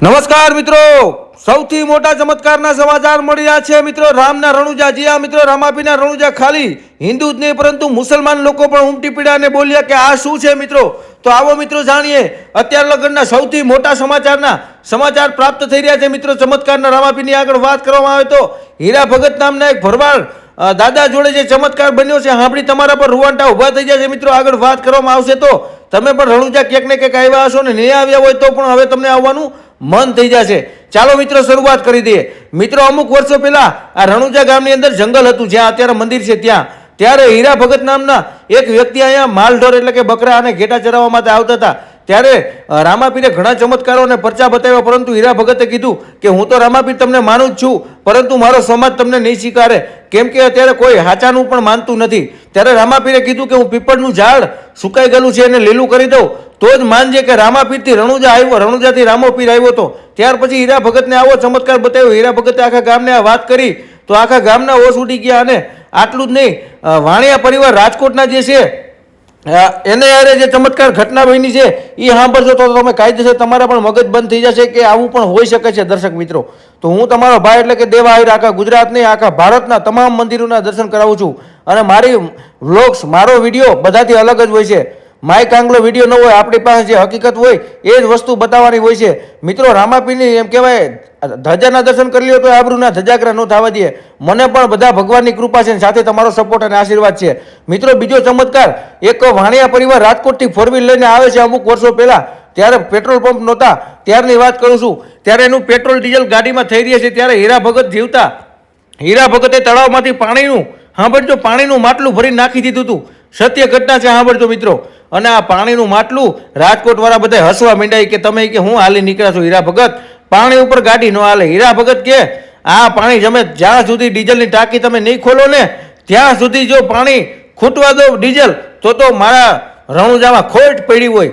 નમસ્કાર મિત્રો. સૌથી મોટા ચમત્કારના સમાચાર મળી રહ્યા છે મિત્રો. રામના રણુજા જી આ મિત્રો, રામાપીના રણુજા ખાલી. હિન્દુ જ નહીં, પરંતુ મુસલમાન લોકો પણ ઉમટી પીડા અને બોલ્યા કે આ શું છે મિત્રો? તો આવો મિત્રો જાણીએ. અત્યાર લગ્નના સૌથી મોટા સમાચારના સમાચાર પ્રાપ્ત થઈ રહ્યા છે મિત્રો. ચમત્કારના રામાપીની આગળ વાત કરવામાં આવે તો હીરા ભગત નામના એક ભરવાડ દાદા જોડે જે ચમત્કાર બન્યો છે સાંભળી તમારા પર રૂવાંટા ઊભા થઈ જાય છે મિત્રો. આગળ વાત કરવામાં આવશે તો તમે પણ રણુજા ક્યાંક ને ક્યાંક આવ્યા હશો ને નહીં આવ્યા હોય તો પણ હવે તમને આવવાનું મન થઈ જશે. ચાલો મિત્રો, શરૂઆત કરી દઈએ. મિત્રો, અમુક વર્ષો પહેલા આ રણુજા ગામની અંદર જંગલ હતું, જ્યાં અત્યારે મંદિર છે ત્યાં. ત્યારે હીરા ભગત નામના એક વ્યક્તિ અહીંયા માલઢોર એટલે કે બકરા અને ઘેટા ચરાવવા માટે આવતા હતા. ત્યારે રામાપીરે ઘણા ચમત્કારો અને પરચા બતાવ્યા, પરંતુ હીરા ભગતે કીધું કે હું તો રામાપીર તમને માનું જ છું, પરંતુ મારો સમાજ તમને નહીં સ્વીકારે. કેમ કે અત્યારે કોઈ હાચાનું પણ માનતું નથી. ત્યારે રામાપીરે કીધું કે હું પીપળનું ઝાડ સુકાઈ ગયેલું છે એને લીલું કરી દઉં. તો જ માનજે કે રામાપીરથી રણુજા આવ્યો, રણુજાથી રામોપીર આવ્યો હતો. ત્યાર પછી હીરા ભગતને આવો ચમત્કાર બતાવ્યો. હીરા ભગતે આખા ગામને આ વાત કરી. તો આખા ગામના ઓસ ઉડી ગયા અને આટલું જ નહીં વાણિયા પરિવાર રાજકોટના જે છે એને યારે જે ચમત્કાર ઘટના બની છે એ સાંભળશો તો તમે કાયદેસર તમારા પણ મગજ બંધ થઈ જશે કે આવું પણ હોઈ શકે છે, દર્શક મિત્રો. તો હું તમારો ભાઈ એટલે કે દેવા આહિર આખા ગુજરાતની, આખા ભારતના તમામ મંદિરોના દર્શન કરાવું છું. અને મારી વ્લોગ્સ, મારો વીડિયો બધાથી અલગ જ હોય છે. માઇક આંગલો વીડિયો ન હોય, આપણી પાસે જે હકીકત હોય, એ જ વસ્તુ બતાવવાની હોય છે. મિત્રો રામાપીની એમ કહેવાય, ધજાના દર્શન કરી લ્યો તો આબરૂના ધજાગ્રા ન થવા દે. મને પણ બધા ભગવાનની કૃપા છે સાથે તમારો સપોર્ટ અને આશીર્વાદ છે. મિત્રો, બીજો ચમત્કાર, એક વાણિયા પરિવાર રાજકોટથી ફોર વ્હીલ લઈને આવે છે અમુક વર્ષો પહેલાં. ત્યારે પેટ્રોલ પંપ નહોતા. ત્યારની વાત કરું છું. ત્યારે એનું પેટ્રોલ ડીઝલ ગાડીમાં થઈ રહ્યા છે. ત્યારે હીરા ભગત જીવતા. હીરા ભગતે તળાવમાંથી પાણીનું, સાંભળજો, પાણીનું માટલું ભરી નાખી દીધું હતું. સત્ય ઘટના છે, સાંભળજો મિત્રો. અને આ પાણીનું માટલું રાજકોટવાળા બધા હસવા મીંડાય કે તમે કે હું હાલી નીકળ્યા છો હીરા ભગત? પાણી ઉપર ગાડી ન હાલે. હીરા ભગત કે, આ પાણી જમે જ્યાં સુધી ડીઝલની ટાંકી તમે નહીં ખોલો ને, ત્યાં સુધી જો પાણી ખૂટવા દો ડીઝલ, તો તો મારા રણુજામાં ખોટ પડી હોય.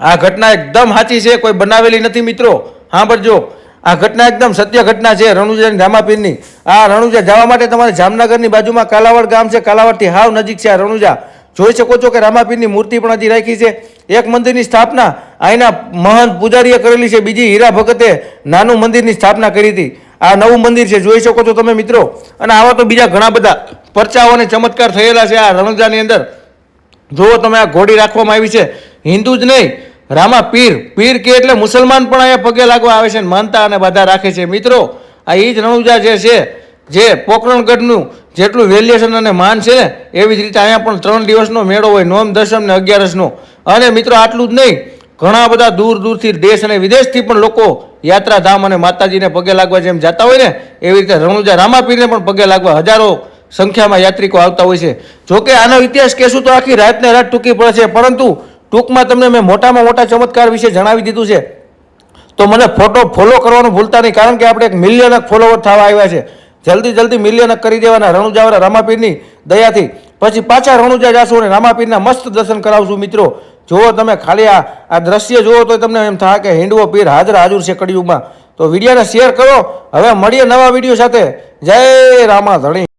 આ ઘટના એકદમ સાચી છે, કોઈ બનાવેલી નથી મિત્રો. સાંભળજો. આ ઘટના એકદમ સત્ય ઘટના છે રણુજાની ધામાપીરની આ રણુજા જવા માટે તમારે જામનગરની બાજુમાં કાલાવાડ ગામ છે. કાલાવાડથી હાવ નજીક છે આ રણુજા. જોઈ શકો છો કે રામાપીરની મૂર્તિ પણ હજી રાખી છે. એક મંદિરની સ્થાપના અહીંના મહંત પૂજારીએ કરેલી છે. બીજી હીરા ભગતે નાનું મંદિરની સ્થાપના કરી હતી. આ નવું મંદિર છે. જોઈ શકો છો તમે મિત્રો. અને આવા તો બીજા ઘણા બધા પરચાઓ અને ચમત્કાર થયેલા છે આ રણજાની અંદર. જુઓ તમે, આ ઘોડી રાખવામાં આવી છે. હિન્દુ જ નહીં, રામા પીર. પીર કે એટલે મુસલમાન પણ અહીંયા પગે લાગવા આવે છે માનતા અને બધા રાખે છે. મિત્રો, આ એ જ રણુજા જે છે જે પોકરણગઢનું જેટલું વેલ્યુએશન અને માન છે ને એવી જ રીતે અહીંયા પણ ત્રણ દિવસનો મેળો હોય, નોમ, દશમ ને અગિયારસનો. અને મિત્રો, આટલું જ નહીં, ઘણા બધા દૂર દૂરથી દેશ અને વિદેશથી પણ લોકો યાત્રાધામ અને માતાજીને પગે લાગવા જેમ જતા હોય ને, એવી રીતે રણુજા રામાપીરને પણ પગે લાગવા હજારો સંખ્યામાં યાત્રિકો આવતા હોય છે. જોકે આનો ઇતિહાસ કહેશું તો આખી રાતને રાત ટૂંકી પડે છે, પરંતુ ટૂંકમાં તમને મેં મોટામાં મોટા ચમત્કાર વિશે જણાવી દીધું છે. તો મને ફોટો ફોલો કરવાનું ભૂલતા નહીં, કારણ કે આપણે એક મિલિયન ફોલોવર થવા આવ્યા છે. જલ્દી જલ્દી મિલિયનક કરી દેવાના રણુજાવાળા રામાપીરની દયાથી. પછી પાછા રણુજા જાશું અને રામાપીરના મસ્ત દર્શન કરાવશું મિત્રો. જુઓ તમે ખાલી આ આ દ્રશ્ય જુઓ તો તમને એમ થાય કે હિંડવો પીર હાજર હાજર છે કડિયુગમાં. તો વિડીયોને શેર કરો. હવે મળીએ નવા વીડિયો સાથે. જય રામા ધણી